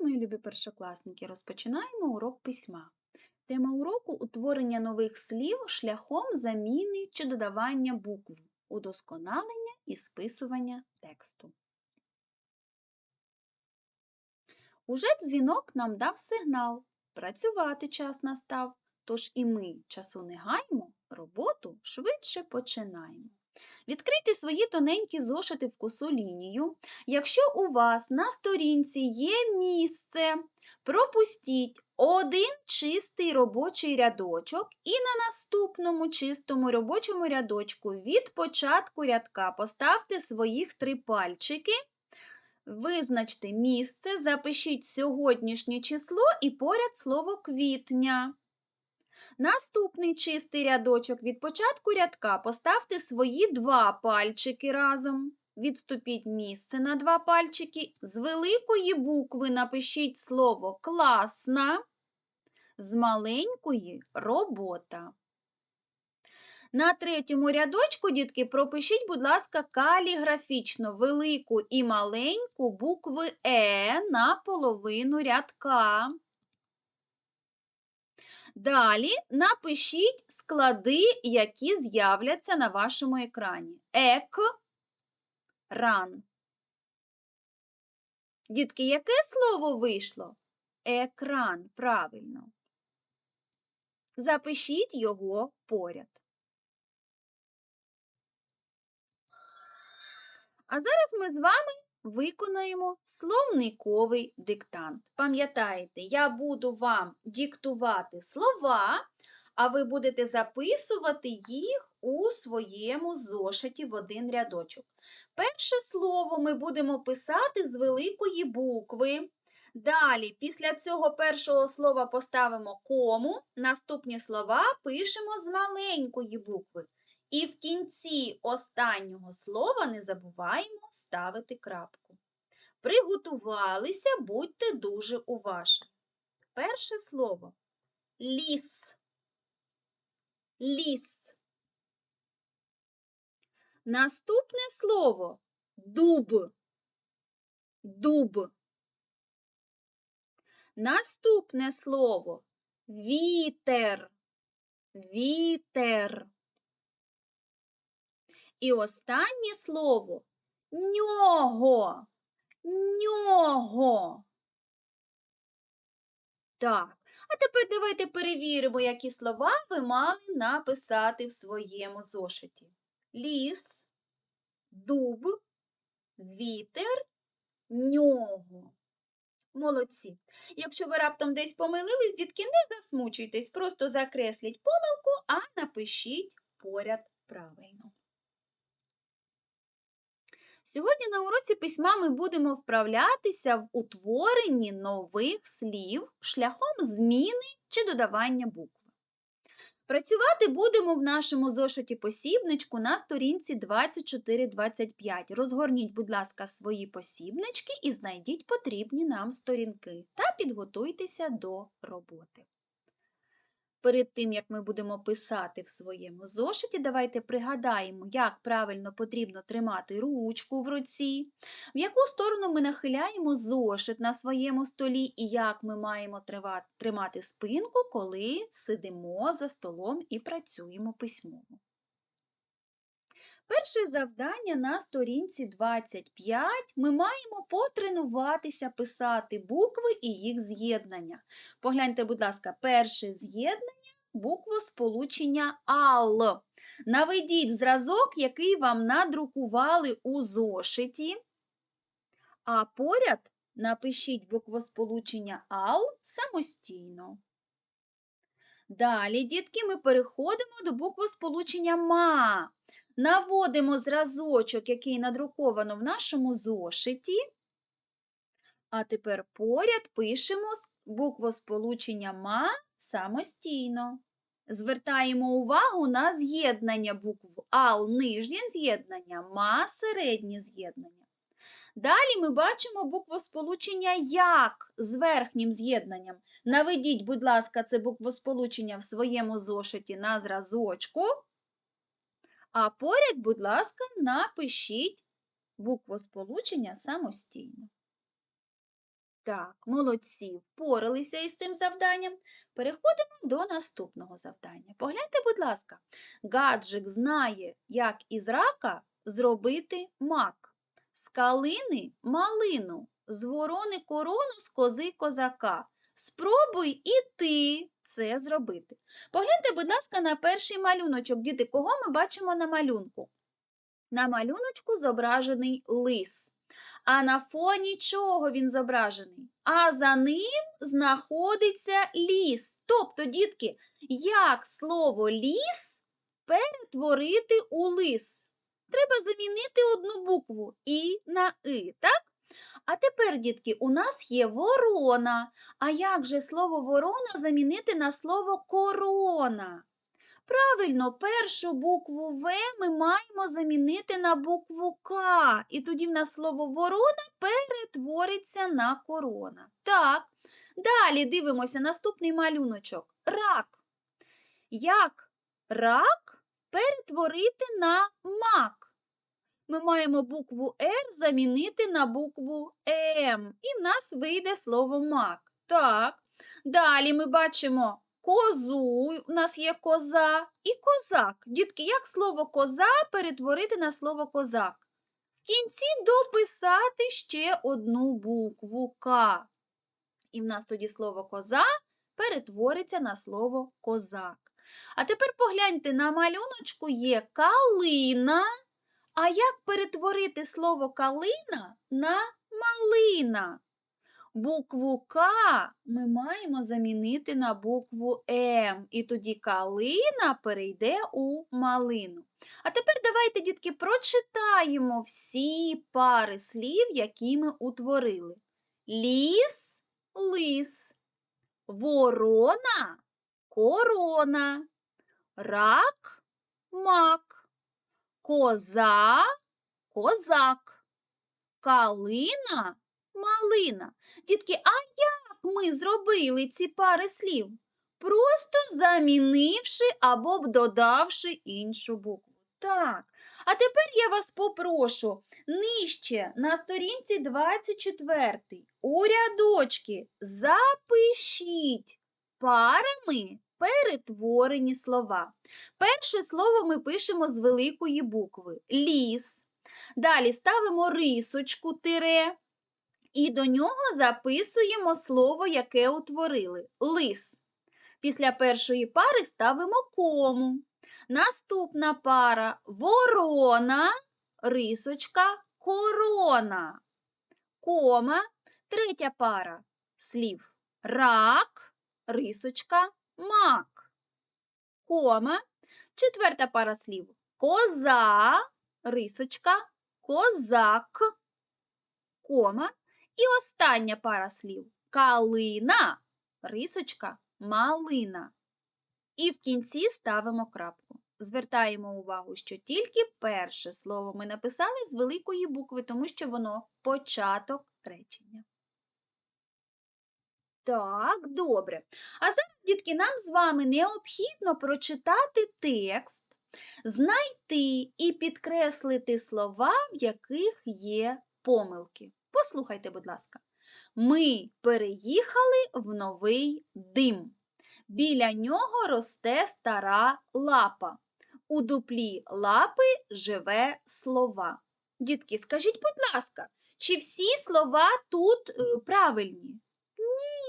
мої любі першокласники, розпочинаємо урок письма. Тема уроку утворення нових слів шляхом заміни чи додавання букв, удосконалення і списування тексту. Уже дзвінок нам дав сигнал. Працювати час настав, тож і ми часу не гаємо, роботу швидше починаємо. Відкрийте свої тоненькі зошити в косу лінію. Якщо у вас на сторінці є місце, пропустіть один чистий робочий рядочок і на наступному чистому робочому рядочку від початку рядка поставте своїх три пальчики. Визначте місце, запишіть сьогоднішнє число і поряд слово квітня. Наступний чистий рядочок від початку рядка поставте свої два пальчики разом. Відступіть місце на два пальчики. З великої букви напишіть слово класна, з маленької робота. На третьому рядочку, дітки, пропишіть, будь ласка, каліграфічно велику і маленьку букви Е на половину рядка. Далі напишіть склади, які з'являться на вашому екрані. Ек, ран. Дітки, яке слово вийшло? Екран, правильно. Запишіть його поряд. А зараз ми з вами виконаємо словниковий диктант. Пам'ятаєте, я буду вам диктувати слова, а ви будете записувати їх у своєму зошиті в один рядочок. Перше слово ми будемо писати з великої букви. Далі, після цього першого слова поставимо кому, наступні слова пишемо з маленької букви. І в кінці останнього слова не забуваємо ставити крапку. Приготувалися, будьте дуже уважні. Перше слово ліс. Ліс. Наступне слово дуб. Дуб. Наступне слово вітер. Вітер. І останнє слово нього. Нього. Так, а тепер давайте перевіримо, які слова ви мали написати в своєму зошиті. Ліс, дуб, вітер, нього. Молодці. Якщо ви раптом десь помилились, дітки, не засмучуйтесь, просто закресліть помилку, а напишіть поряд правильно. Сьогодні на уроці письма ми будемо вправлятися в утворенні нових слів шляхом зміни чи додавання букви. Працювати будемо в нашому зошиті посібничку на сторінці 24-25. Розгорніть, будь ласка, свої посібнички і знайдіть потрібні нам сторінки та підготуйтеся до роботи. Перед тим, як ми будемо писати в своєму зошиті, давайте пригадаємо, як правильно потрібно тримати ручку в руці, в яку сторону ми нахиляємо зошит на своєму столі і як ми маємо тримати спинку, коли сидимо за столом і працюємо письмово. Перше завдання на сторінці 25 ми маємо потренуватися писати букви і їх з'єднання. Погляньте, будь ласка, перше з'єднання букву сполучення АЛ. Наведіть зразок, який вам надрукували у зошиті, а поряд напишіть буквосполучення АЛ самостійно. Далі, дітки, ми переходимо до буквосполучення МА. Наводимо зразочок, який надруковано в нашому зошиті. А тепер поряд пишемо буквосполучення ма самостійно. Звертаємо увагу на з'єднання букв АЛ нижнє з'єднання, ма середнє з'єднання. Далі ми бачимо буквосполучення як з верхнім з'єднанням. Наведіть, будь ласка, це буквосполучення в своєму зошиті на зразочку. А поряд, будь ласка, напишіть буквосполучення самостійно. Так, молодці, впоралися із цим завданням. Переходимо до наступного завдання. Погляньте, будь ласка, гаджик знає, як із рака зробити мак, з калини малину, з ворони корону, з кози козака. Спробуй і ти це зробити. Погляньте, будь ласка, на перший малюночок. Діти, кого ми бачимо на малюнку? На малюночку зображений лис. А на фоні чого він зображений? А за ним знаходиться ліс. Тобто, дітки, як слово ліс перетворити у лис? Треба замінити одну букву і на и, так? А тепер, дітки, у нас є ворона. А як же слово ворона замінити на слово корона? Правильно, першу букву В ми маємо замінити на букву К. І тоді в нас слово ворона перетвориться на корона. Так. Далі дивимося наступний малюночок. Рак. Як рак перетворити на мак? Ми маємо букву Р замінити на букву М. І в нас вийде слово мак. Так. Далі ми бачимо козу, у нас є коза і козак. Дітки, як слово коза перетворити на слово козак? В кінці дописати ще одну букву К. І в нас тоді слово коза перетвориться на слово козак. А тепер погляньте, на малюночку є калина. А як перетворити слово калина на малина? Букву К ми маємо замінити на букву М. І тоді калина перейде у малину. А тепер давайте, дітки, прочитаємо всі пари слів, які ми утворили. Ліс, лис, ворона, корона, рак, мак, коза, козак, калина малина. Дітки, а як ми зробили ці пари слів? Просто замінивши або б додавши іншу букву. Так. А тепер я вас попрошу нижче на сторінці 24 у рядочки запишіть парами перетворені слова. Перше слово ми пишемо з великої букви ліс. Далі ставимо рисочку тире. І до нього записуємо слово, яке утворили лис. Після першої пари ставимо кому. Наступна пара ворона, рисочка, корона. Кома. Третя пара слів рак, рисочка, мак. Кома. Четверта пара слів коза, рисочка, козак. Кома. І остання пара слів калина, рисочка, малина. І в кінці ставимо крапку. Звертаємо увагу, що тільки перше слово ми написали з великої букви, тому що воно початок речення. Так, добре. А зараз, дітки, нам з вами необхідно прочитати текст, знайти і підкреслити слова, в яких є помилки. Послухайте, будь ласка. Ми переїхали в новий дим. Біля нього росте стара лапа. У дуплі лапи живе слова. Дітки, скажіть, будь ласка, чи всі слова тут е, правильні?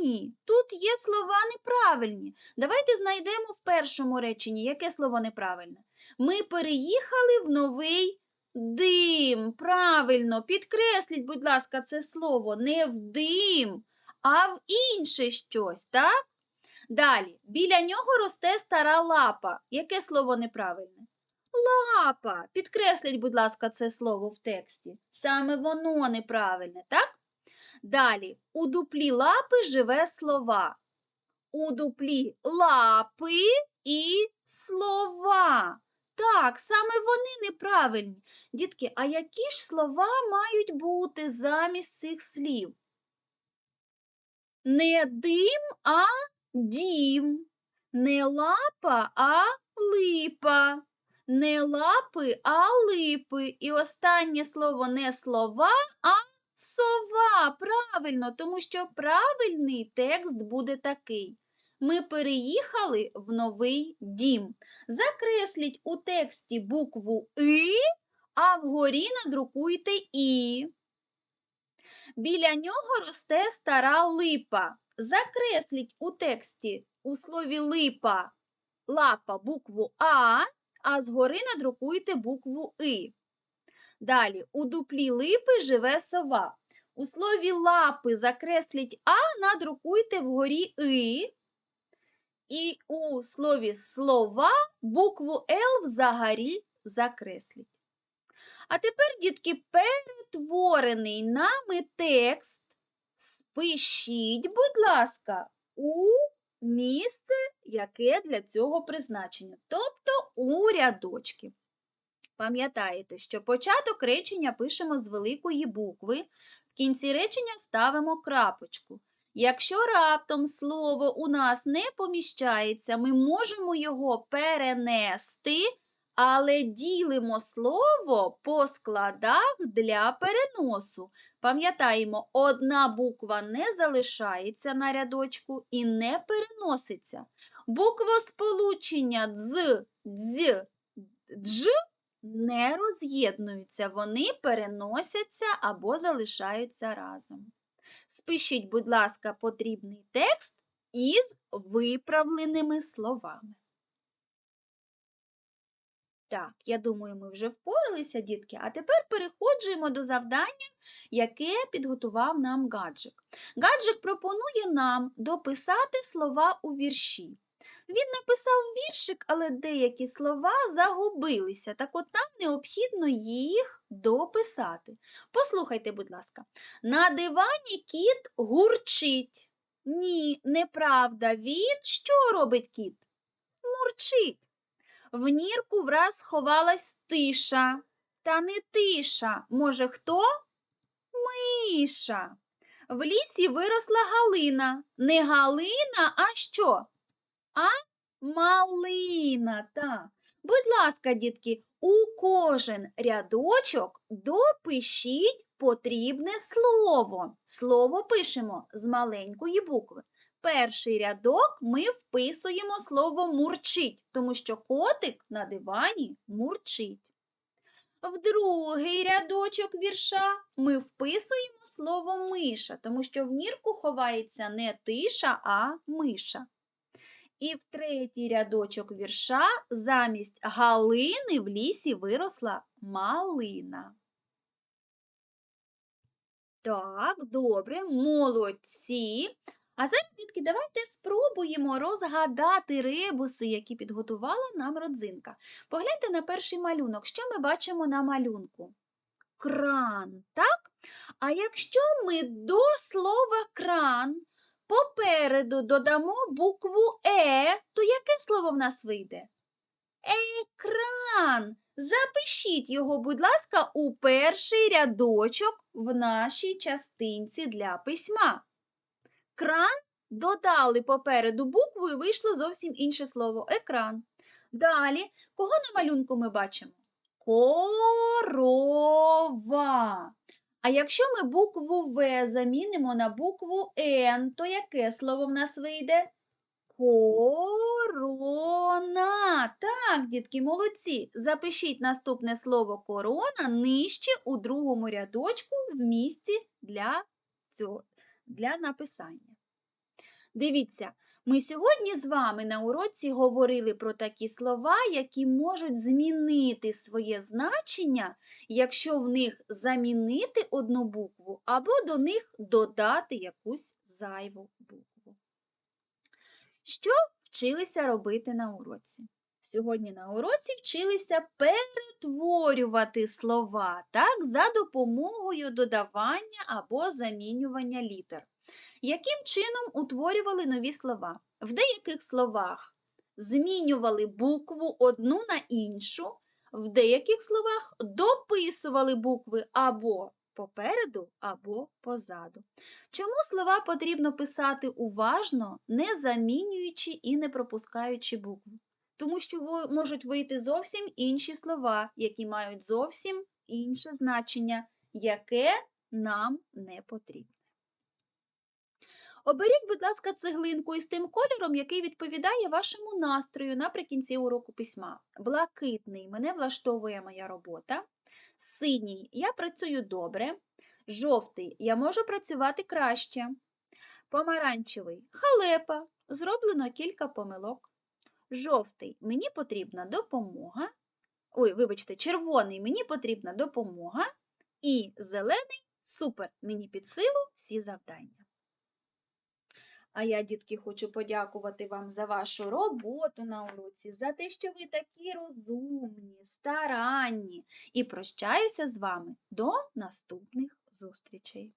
Ні, тут є слова неправильні. Давайте знайдемо в першому реченні, яке слово неправильне. Ми переїхали в новий Дим. Правильно, підкресліть, будь ласка, це слово не в дим, а в інше щось, так? Далі, біля нього росте стара лапа. Яке слово неправильне? Лапа. Підкресліть, будь ласка, це слово в тексті. Саме воно неправильне, так? Далі, у дуплі лапи живе слова. У дуплі лапи і слова. Так, саме вони неправильні. Дітки, а які ж слова мають бути замість цих слів? Не дим, а дім, не лапа, а липа, не лапи, а липи. І останнє слово не слова, а Сова, правильно, тому що правильний текст буде такий. Ми переїхали в новий дім. Закресліть у тексті букву И, а вгорі надрукуйте І. Біля нього росте стара липа. Закресліть у тексті у слові липа лапа букву А, а згори надрукуйте букву И. Далі, у дуплі липи живе сова. У слові лапи закресліть А, надрукуйте вгорі И. І у слові слова букву Л взагалі закресліть. А тепер, дітки, перетворений нами текст спишіть, будь ласка, у місце, яке для цього призначення, тобто у рядочки. Пам'ятаєте, що початок речення пишемо з великої букви, в кінці речення ставимо крапочку. Якщо раптом слово у нас не поміщається, ми можемо його перенести, але ділимо слово по складах для переносу. Пам'ятаємо, одна буква не залишається на рядочку і не переноситься. Буквосполучення дз, дз, дж не роз'єднуються, вони переносяться або залишаються разом. Спишіть, будь ласка, потрібний текст із виправленими словами. Так, я думаю, ми вже впоралися, дітки, а тепер переходжуємо до завдання, яке підготував нам гаджик. Гаджик пропонує нам дописати слова у вірші. Він написав віршик, але деякі слова загубилися, так от нам необхідно їх дописати. Послухайте, будь ласка, на дивані кіт гурчить. Ні, неправда. Він що робить кіт? Мурчить. В нірку враз сховалась тиша. Та не тиша. Може, хто? Миша. В лісі виросла Галина. Не Галина, а що? А малина. Так. Будь ласка, дітки, у кожен рядочок допишіть потрібне слово. Слово пишемо з маленької букви. Перший рядок ми вписуємо слово мурчить, тому що котик на дивані мурчить. В другий рядочок вірша ми вписуємо слово миша, тому що в нірку ховається не тиша, а миша. І в третій рядочок вірша замість галини в лісі виросла малина. Так, добре, молодці. А зараз, дітки, давайте спробуємо розгадати ребуси, які підготувала нам родзинка. Погляньте на перший малюнок. Що ми бачимо на малюнку? Кран, так? А якщо ми до слова кран попереду додамо букву Е, то яке слово в нас вийде? Екран. Запишіть його, будь ласка, у перший рядочок в нашій частинці для письма. Кран додали попереду букву і вийшло зовсім інше слово екран. Далі, кого на малюнку ми бачимо? Корова. А якщо ми букву В замінимо на букву Н, то яке слово в нас вийде? Корона. Так, дітки, молодці. Запишіть наступне слово корона нижче у другому рядочку в місці для, цього, для написання. Дивіться, ми сьогодні з вами на уроці говорили про такі слова, які можуть змінити своє значення, якщо в них замінити одну букву, або до них додати якусь зайву букву. Що вчилися робити на уроці? Сьогодні на уроці вчилися перетворювати слова так, за допомогою додавання або замінювання літер. Яким чином утворювали нові слова? В деяких словах змінювали букву одну на іншу, в деяких словах дописували букви або попереду, або позаду. Чому слова потрібно писати уважно, не замінюючи і не пропускаючи букви? Тому що можуть вийти зовсім інші слова, які мають зовсім інше значення, яке нам не потрібне. Оберіть, будь ласка, цеглинку із тим кольором, який відповідає вашому настрою наприкінці уроку письма. Блакитний мене влаштовує моя робота. Синій я працюю добре. Жовтий я можу працювати краще. Помаранчевий халепа. Зроблено кілька помилок. Жовтий мені потрібна допомога. Ой, вибачте, червоний мені потрібна допомога. І зелений супер, мені під силу всі завдання. А я, дітки, хочу подякувати вам за вашу роботу на уроці, за те, що ви такі розумні, старанні. І прощаюся з вами до наступних зустрічей.